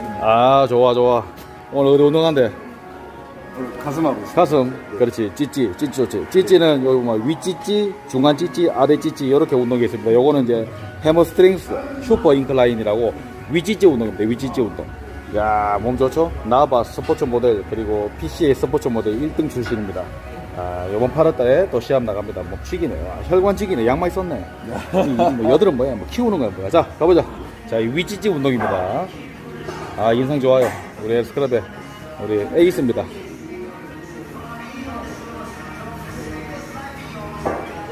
하시는 아 좋아 좋아. 오늘 어디 운동한대? 오늘 가슴하고 있어요. 가슴? 그렇지. 찌찌 찌찌 좋지. 찌찌는 요뭐 윗찌찌 중간 찌찌 아래 찌찌 이렇게 운동이 있습니다. 요거는 이제 해머 스트렝스 슈퍼 인클라인이라고 윗찌찌 운동입니다. 윗찌찌 운동. 야 몸 좋죠? 나바 스포츠 모델 그리고 PCA 스포츠 모델 1등 출신입니다. 아 요번 8월달에 또 시합 나갑니다. 뭐 튀기네요. 아, 혈관찌기네. 양말 썼네. 이, 뭐 여드름 뭐야? 뭐 키우는 거야. 뭐야? 자 가보자. 자이 윗찌찌 운동입니다 아 인상 좋아요. 우리 헬스클럽의 우리 에이스입니다.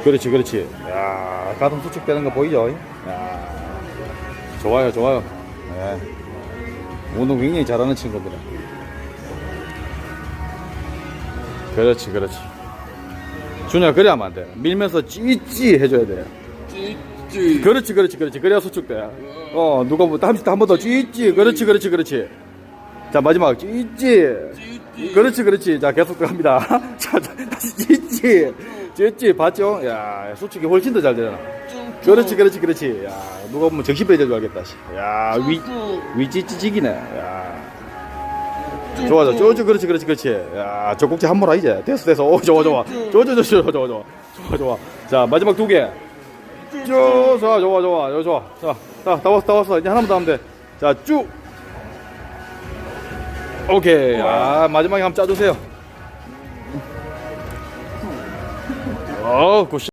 그렇지 그렇지. 야 가슴 수축되는 거 보이죠? 야 좋아요 좋아요. 네. 운동 굉장히 잘하는 친구들아 그렇지 그렇지. 준야 그래 하면 안돼. 밀면서 찌찌 해줘야 돼 찌찌. 그렇지 그렇지 그렇지. 그래야 수축돼. 어 누가 뭐한번 더 찌찌 그렇지 그렇지 그렇지. 자 마지막. 찌찌 찌찌. 그렇지 그렇지. 자 계속 갑니다. 자 자, 다시 찌찌 찌찌 봤죠? 야 수축이 훨씬 더 잘 되잖아. 그렇지 그렇지 그렇지. 야 누가 보면 정신 빼져 줄 알겠다 씨. 야 위 위찌찌찌기네. 야. 좋아 좋아. 쪼쭈 그렇지 그렇지 그렇지. 야 젖꼭지 한 모라 이제. 됐어 됐어. 오 좋아 좋아. 쪼쭈 좋아 좋아 좋아 좋아. 좋아 좋아. 자 마지막 두 개 쭉 좋아 좋아 좋아 좋아 좋아. 자다 왔어 다 왔어. 이제 하나만 더 하면 돼자쭉. 오케이. 아 마지막에 한번 짜주세요. 어 굿샷